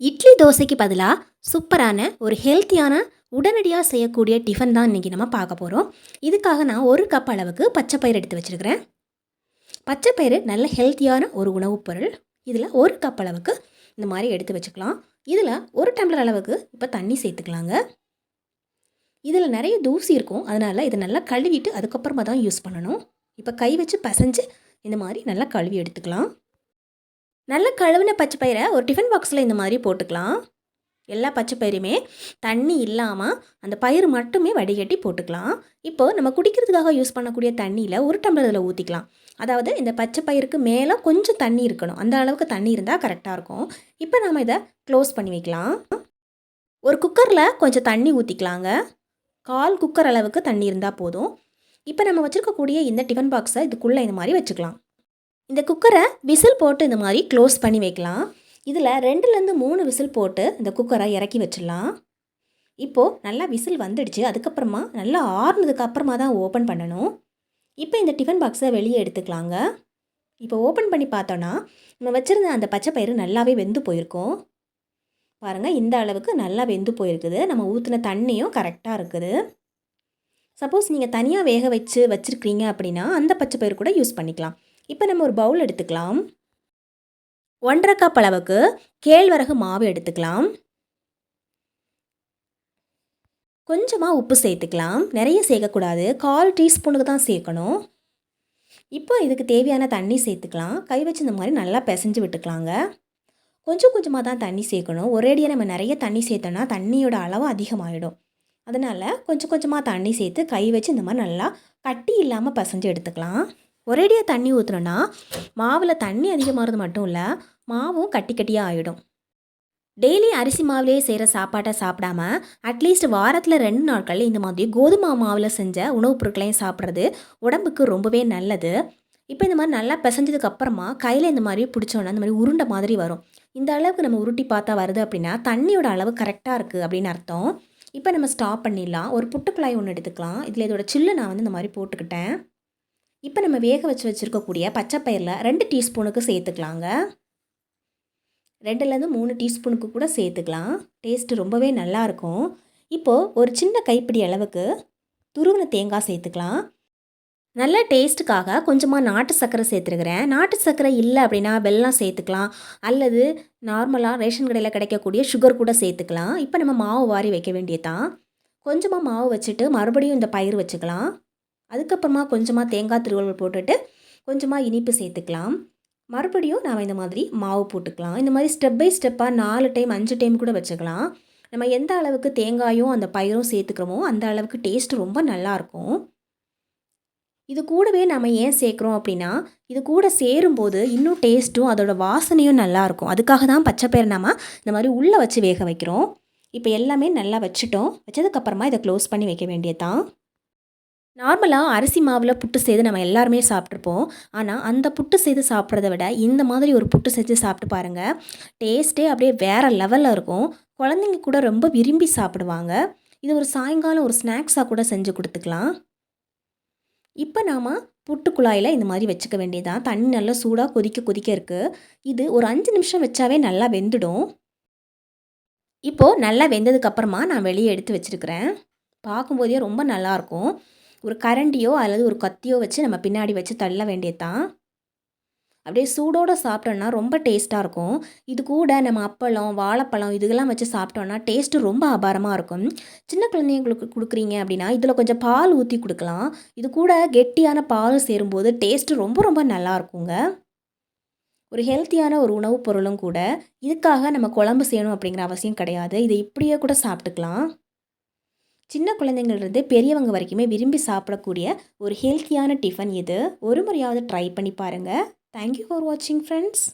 இட்லி தோசைக்கு பதிலாக சூப்பரான ஒரு ஹெல்த்தியான உடனடியாக செய்யக்கூடிய டிஃபன் தான் இன்றைக்கி நம்ம பார்க்க போகிறோம் இதுக்காக நான் ஒரு கப் அளவுக்கு பச்சை எடுத்து வச்சுருக்கிறேன். பச்சை பயிறு நல்ல ஹெல்த்தியான ஒரு உணவுப் பொருள். இதில் ஒரு கப் அளவுக்கு இந்த மாதிரி எடுத்து வச்சுக்கலாம். இதில் ஒரு டம்ளர் அளவுக்கு இப்போ தண்ணி சேர்த்துக்கலாங்க. இதில் நிறைய தூசி இருக்கும். அதனால் இதை நல்லா கழுவிட்டு அதுக்கப்புறமா தான் யூஸ் பண்ணணும். இப்போ கை வச்சு பசைஞ்சு இந்த மாதிரி நல்லா கழுவி எடுத்துக்கலாம். நல்ல கழுவின பச்சை பயிரை ஒரு டிஃபன் பாக்ஸில் இந்த மாதிரி போட்டுக்கலாம். எல்லா பச்சை பயிருமே தண்ணி இல்லாமல் அந்த பயிர் மட்டுமே வடிகட்டி போட்டுக்கலாம். இப்போ நம்ம குடிக்கிறதுக்காக யூஸ் பண்ணக்கூடிய தண்ணியில் ஒரு டம்ளர் இதில் ஊற்றிக்கலாம் அதாவது இந்த பச்சை பயிருக்கு மேலே கொஞ்சம் தண்ணி இருக்கணும். அந்த அளவுக்கு தண்ணி இருந்தால் கரெக்டாக இருக்கும். இப்போ நம்ம இதை க்ளோஸ் பண்ணி வைக்கலாம். ஒரு குக்கரில் கொஞ்சம் தண்ணி ஊற்றிக்கலாங்க கால் குக்கர் அளவுக்கு தண்ணி இருந்தால் போதும். இப்போ நம்ம வச்சுருக்கக்கூடிய இந்த டிஃபன் பாக்ஸை இதுக்குள்ளே இந்த மாதிரி வச்சுக்கலாம். இந்த குக்கரை விசில் போட்டு இந்த மாதிரி க்ளோஸ் பண்ணி வைக்கலாம். இதில் ரெண்டுலேருந்து மூணு விசில் போட்டு இந்த குக்கரை இறக்கி வச்சிடலாம். இப்போது நல்லா விசில் வந்துடுச்சு. அதுக்கப்புறமா நல்லா ஆறுனதுக்கு அப்புறமா தான் ஓப்பன் பண்ணணும். இப்போ இந்த டிஃபன் பாக்ஸை வெளியே எடுத்துக்கலாங்க. இப்போ ஓப்பன் பண்ணி பார்த்தோன்னா நம்ம வச்சுருந்த அந்த பச்சை பயிறு நல்லாவே வெந்து போயிருக்கோம். பாருங்கள் இந்த அளவுக்கு நல்லா வெந்து போயிருக்குது. நம்ம ஊற்றின தண்ணியும் கரெக்டாக இருக்குது. சப்போஸ் நீங்கள் தனியாக வேக வச்சு வச்சுருக்கீங்க அப்படின்னா அந்த பச்சை பயிறு கூட யூஸ் பண்ணிக்கலாம். இப்போ நம்ம ஒரு பவுல் எடுத்துக்கலாம். ஒன்றரை கப் அளவுக்கு கேழ்வரகு மாவு எடுத்துக்கலாம். கொஞ்சமாக உப்பு சேர்த்துக்கலாம். நிறைய சேர்க்கக்கூடாது. கால் டீஸ்பூனுக்கு தான் சேர்க்கணும். இப்போ இதுக்கு தேவையான தண்ணி சேர்த்துக்கலாம். கை வச்சு இந்த மாதிரி நல்லா பிசைஞ்சு விட்டுக்கலாங்க. கொஞ்சம் கொஞ்சமாக தான் தண்ணி சேர்க்கணும். ஒரேடியாக நம்ம நிறைய தண்ணி சேர்த்தோன்னா தண்ணியோட அளவு அதிகமாகிடும் அதனால் கொஞ்சம் கொஞ்சமாக தண்ணி சேர்த்து கை வச்சு இந்த மாதிரி நல்லா கட்டி இல்லாமல் பிசைஞ்சு எடுத்துக்கலாம். ஒரேடியாக தண்ணி ஊற்றுனோன்னா மாவில் தண்ணி அதிகமாகிறது மட்டும் இல்லை மாவும் கட்டி கட்டியாக ஆகிடும் டெய்லி அரிசி மாவிலேயே செய்கிற சாப்பாட்டை சாப்பிடாம அட்லீஸ்ட் வாரத்தில் ரெண்டு நாட்கள் இந்த மாதிரி கோதுமை மாவில் செஞ்ச உணவுப் பொருட்களையும் சாப்பிட்றது உடம்புக்கு ரொம்பவே நல்லது. இப்போ இந்த மாதிரி நல்லா பிசைஞ்சதுக்கு அப்புறமா கையில் இந்த மாதிரி பிடிச்சோன்னா இந்த மாதிரி உருண்டை மாதிரி வரும். இந்த அளவுக்கு நம்ம உருட்டி பார்த்தா வருது அப்படின்னா தண்ணியோட அளவு கரெக்டாக இருக்குது அப்படின்னு அர்த்தம். இப்போ நம்ம ஸ்டாப் பண்ணிடலாம். ஒரு புட்டுக்குழாய் ஒன்று எடுத்துக்கலாம். இதில் இதோட சில்லு நான் வந்து இந்த மாதிரி போட்டுக்கிட்டேன். இப்போ நம்ம வேக வச்சு வச்சுருக்கக்கூடிய பச்சை பயிரில் ரெண்டு டீஸ்பூனுக்கு சேர்த்துக்கலாங்க. ரெண்டுலேருந்து மூணு டீஸ்பூனுக்கு கூட சேர்த்துக்கலாம். டேஸ்ட்டு ரொம்பவே நல்லாயிருக்கும் இப்போது ஒரு சின்ன கைப்பிடி அளவுக்கு துருவின தேங்காய் சேர்த்துக்கலாம். நல்ல டேஸ்ட்டுக்காக கொஞ்சமாக நாட்டு சர்க்கரை சேர்த்துருக்கிறேன். நாட்டு சர்க்கரை இல்லை அப்படின்னா வெல்லம் சேர்த்துக்கலாம். அல்லது நார்மலாக ரேஷன் கடையில் கிடைக்கக்கூடிய சுகர் கூட சேர்த்துக்கலாம். இப்போ நம்ம மாவு வாரி வைக்க வேண்டியதான் கொஞ்சமாக மாவு வச்சுட்டு மறுபடியும் இந்த பயிர் வச்சுக்கலாம். அதுக்கப்புறமா கொஞ்சமாக தேங்காய் திருவள்ளுவர் போட்டுட்டு கொஞ்சமாக இனிப்பு சேர்த்துக்கலாம். மறுபடியும் நாம் இந்த மாதிரி மாவு போட்டுக்கலாம். இந்த மாதிரி ஸ்டெப் பை ஸ்டெப்பாக நாலு டைம் அஞ்சு டைம் கூட வச்சுக்கலாம். நம்ம எந்த அளவுக்கு தேங்காயும் அந்த பயிரும் சேர்த்துக்கிறோமோ அந்த அளவுக்கு டேஸ்ட் ரொம்ப நல்லாயிருக்கும் இது கூடவே நம்ம ஏன் சேர்க்குறோம் அப்படின்னா இது கூட சேரும்போது இன்னும் டேஸ்ட்டும் அதோட வாசனையும் நல்லாயிருக்கும் அதுக்காக தான் பச்சை பயிர் நம்ம இந்த மாதிரி உள்ளே வச்சு வேக வைக்கிறோம். இப்போ எல்லாமே நல்லா வச்சுட்டோம். வச்சதுக்கப்புறமா இதை க்ளோஸ் பண்ணி வைக்க வேண்டியதான் நார்மலாக அரிசி மாவில் புட்டு செய்து நம்ம எல்லாருமே சாப்பிட்ருப்போம் ஆனால் அந்த புட்டு செய்து சாப்பிட்றத விட இந்த மாதிரி ஒரு புட்டு செஞ்சு சாப்பிட்டு பாருங்கள் டேஸ்ட்டே அப்படியே வேறு லெவலில் இருக்கும். குழந்தைங்க கூட ரொம்ப விரும்பி சாப்பிடுவாங்க. இது ஒரு சாயங்காலம் ஒரு ஸ்நாக்ஸாக கூட செஞ்சு கொடுத்துக்கலாம். இப்போ நாம் புட்டு குழாயில் இந்த மாதிரி வச்சுக்க வேண்டியதான் தண்ணி நல்லா சூடாக கொதிக்க கொதிக்க இருக்குது இது ஒரு அஞ்சு நிமிஷம் வச்சாவே நல்லா வெந்துடும். இப்போது நல்லா வெந்ததுக்கப்புறமா நான் வெளியே எடுத்து வச்சுருக்கிறேன். பார்க்கும்போதே ரொம்ப நல்லாயிருக்கும் ஒரு கரண்டியோ அல்லது ஒரு கத்தியோ வச்சு நம்ம பின்னாடி வச்சு தள்ள வேண்டியதுதான். அப்படியே சூடோடு சாப்பிட்டோன்னா ரொம்ப டேஸ்ட்டாக இருக்கும். இது கூட நம்ம அப்பளம் வாழைப்பழம் இதுக்கெல்லாம் வச்சு சாப்பிட்டோன்னா டேஸ்ட்டு ரொம்ப அபாரமாக இருக்கும். சின்ன குழந்தைங்களுக்கு கொடுக்குறீங்க அப்படின்னா இதில் கொஞ்சம் பால் ஊற்றி கொடுக்கலாம். இது கூட கெட்டியான பால் சேரும்போது டேஸ்ட்டு ரொம்ப ரொம்ப நல்லா இருக்குங்க. ஒரு ஹெல்த்தியான ஒரு உணவுப் பொருளும் கூட இதுக்காக நம்ம குழம்பு செய்யணும் அப்படிங்கிற அவசியம் கிடையாது. இதை இப்படியே கூட சாப்பிட்டுக்கலாம். சின்ன குழந்தைங்கள்லேருந்து பெரியவங்க வரைக்குமே விரும்பி சாப்பிடக்கூடிய ஒரு ஹெல்த்தியான டிஃபன் இது. ஒரு முறையாவது ட்ரை பண்ணி பாருங்கள் தேங்க்யூ ஃபார் வாட்சிங் ஃப்ரெண்ட்ஸ்